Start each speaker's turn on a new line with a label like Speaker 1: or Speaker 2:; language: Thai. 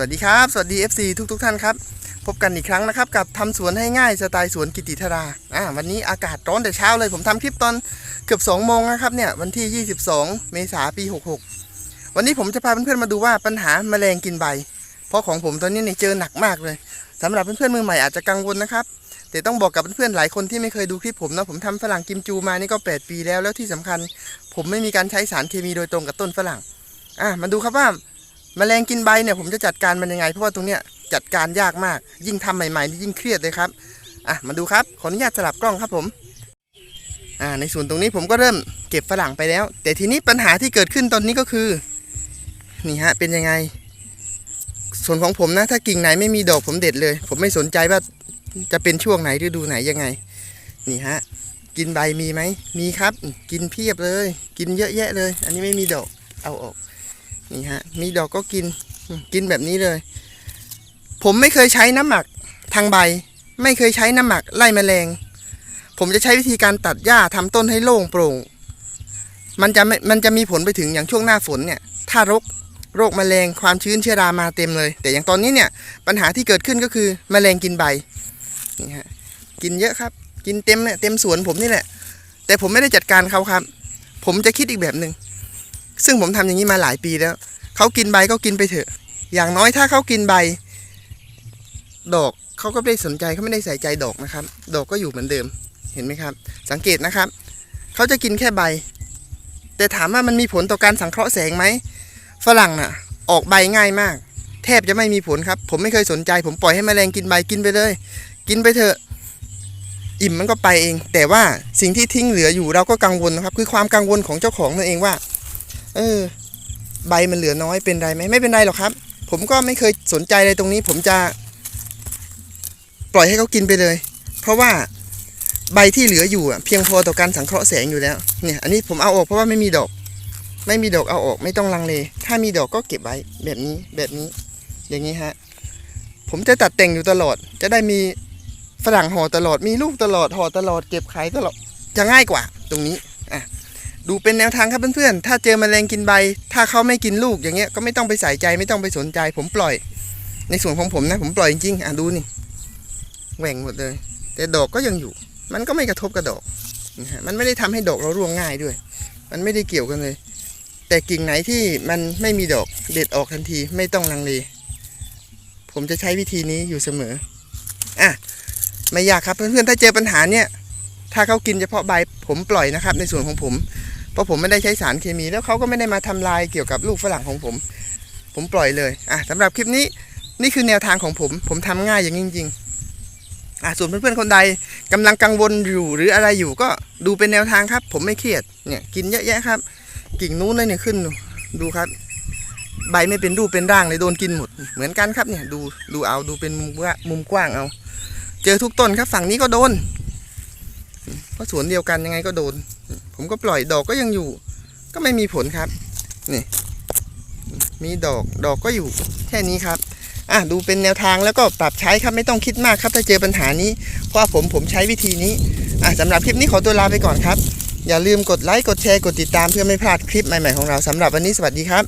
Speaker 1: วัสดีครับ สวัสดี FC ทุกทท่านครับ พบกันอีกครั้งนะครับ กับทำสวนให้ง่ายสไตล์สวนกิติธราอ่าวันนี้อากาศร้อนแต่เช้าเลยผมทำคลิปตอนเกือบ2โมงนะครับเนี่ยวันที่ 22 เมษาปี 66 วันนี้ผมจะพาเพื่อนๆมาดูว่าปัญหาแมลงกินใบ เพราะของผมตอนนี้เนี่ยเจอหนักมากเลยสำหรับเพื่อนๆมือใหม่อาจจะกังวลนะครับแต่ต้องบอกกับเพื่อนๆหลายคนที่ไม่เคยดูคลิปผมนะผมทำฝรั่งกิมจูมานี่ก็ 8 ปีแล้วแล้วที่สำคัญ ผมไม่มีการใช้สารเคมีโดยตรงกับต้นฝรั่งอะมาดูครับว่า แมลงกินใบเนี่ยผมจะจัดการมันยังไง เพราะว่าตรงเนี้ยจัดการยากมาก ยิ่งทำใหม่ๆนี่ยิ่งเครียดเลยครับอะมาดูครับขออนุญาตสลับกล้องครับผมอ่าในส่วนตรงนี้ผมก็เริ่มเก็บฝรั่งไปแล้ว แต่ทีนี้ปัญหาที่เกิดขึ้นตอนนี้ก็คือนี่ฮะเป็นยังไง ส่วนของผมนะ ถ้ากิ่งไหนไม่มีดอกผมเด็ดเลย ผมไม่สนใจว่าจะเป็นช่วงไหนฤดูไหนยังไง นี่ฮะกินใบมีไหมมีครับ กินเพียบเลย กินเยอะแยะเลย อันนี้ไม่มีดอกเอาออก นี่ฮะ มีดอกก็กิน กินแบบนี้เลย ผมไม่เคยใช้น้ำหมักทางใบ ไม่เคยใช้น้ำหมักไล่แมลง ผมจะใช้วิธีการตัดหญ้าทำต้นให้โล่งโปร่ง มันจะไม่มันจะมีผลไปถึงอย่างช่วงหน้าฝนเนี่ย ถ้ารกโรคแมลงความชื้นเชื้อรามาเต็มเลย แต่อย่างตอนนี้เนี่ยปัญหาที่เกิดขึ้นก็คือแมลงกินใบนี่ฮะกินเยอะครับ กินเต็มเนี่ยเต็มสวนผมนี่แหละ แต่ผมไม่ได้จัดการเขาครับ ผมจะคิดอีกแบบหนึ่ง ซึ่งผมทำอย่างนี้มาหลายปีแล้วเขากินใบก็กินไปเถอะ อย่างน้อยถ้าเขากินใบ ดอกเขาก็ไม่ได้สนใจเขาไม่ได้ใส่ใจดอกนะครับ ดอกก็อยู่เหมือนเดิมเห็นไหมครับ สังเกตนะครับเขาจะกินแค่ใบ แต่ถามว่ามันมีผลต่อการสังเคราะห์แสงไหมฝรั่งน่ะ ออกใบง่ายมาก แทบจะไม่มีผลครับ ผมไม่เคยสนใจ ผมปล่อยให้แมลงกินใบกินไปเลย กินไปเถอะอิ่มมันก็ไปเอง แต่ว่าสิ่งที่ทิ้งเหลืออยู่เราก็กังวลนะครับ คือความกังวลของเจ้าของนั่นเองว่า เออ ใบมันเหลือน้อยเป็นไรไหมไม่เป็นไรหรอกครับ ผมก็ไม่เคยสนใจเลยตรงนี้ ผมจะ ปล่อยให้เขากินไปเลย เพราะว่าใบที่เหลืออยู่เพียงพอต่อการสังเคราะห์แสงอยู่แล้วเนี่ยอันนี้ผมเอาออกเพราะว่าไม่มีดอก ไม่มีดอกเอาออกไม่ต้องลังเล ถ้ามีดอกก็เก็บไว้แบบนี้แบบนี้ อย่างนี้ฮะผมจะตัดแต่งอยู่ตลอด จะได้มีฝรั่งห่อตลอดมีลูกตลอดห่อตลอดเก็บขายตลอดจะง่ายกว่าตรงนี้ ดูเป็นแนวทางครับเพื่อนๆ ถ้าเจอแมลงกินใบ ถ้าเขาไม่กินลูกอย่างเงี้ยก็ไม่ต้องไปใส่ใจไม่ต้องไปสนใจผมปล่อย ในส่วนของผมนะ ผมปล่อยจริงๆอะดูนี่แหว่งหมดเลย แต่ดอกก็ยังอยู่ มันก็ไม่กระทบกับดอกนะฮะมันไม่ได้ทำให้ดอกเราร่วงง่ายด้วย มันไม่ได้เกี่ยวกันเลย แต่กิ่งไหนที่มันไม่มีดอกเด็ดออกทันทีไม่ต้องลังเลผมจะใช้วิธีนี้อยู่เสมออะไม่ยากครับเพื่อนๆถ้าเจอปัญหาเนี่ยถ้าเขากินเฉพาะใบผมปล่อยนะครับ ในส่วนของผม ราะผมไม่ได้ใช้สารเคมี แล้วเขาก็ไม่ได้มาทำลายเกี่ยวกับลูกฝรั่งของผม ผมปล่อยเลยอะสำหรับคลิปนี้นี่คือแนวทางของผม ผมทำง่ายอย่างจริง ๆอะส่วนเพื่อนๆคนใดกำลังกังวลอยู่หรืออะไรอยู่ก็ดูเป็นแนวทางครับ ผมไม่เครียดเนี่ยกินเยอะแยะครับ กิ่งนู้นเลยเนี่ยขึ้นดูครับ ใบไม่เป็นรูปเป็นร่างเลยโดนกินหมดเหมือนกันครับเนี่ยดูดูเอาดูเป็นมุมว้ามุมกว้างเอา เจอทุกต้นครับฝั่งนี้ก็โดนเพราะสวนเดียวกันยังไงก็โดน ผมก็ปล่อยดอกก็ยังอยู่ ก็ไม่มีผลครับนี่มีดอกดอกก็อยู่แค่นี้ครับอะดูเป็นแนวทางแล้วก็ปรับใช้ครับไม่ต้องคิดมากครับถ้าเจอปัญหานี้เพราะผมผมใช้วิธีนี้อะสำหรับคลิปนี้ขอตัวลาไปก่อนครับ อย่าลืมกดไลค์กดแชร์กดติดตามเพื่อไม่พลาดคลิปใหม่ๆของเราสำหรับวันนี้สวัสดีครับ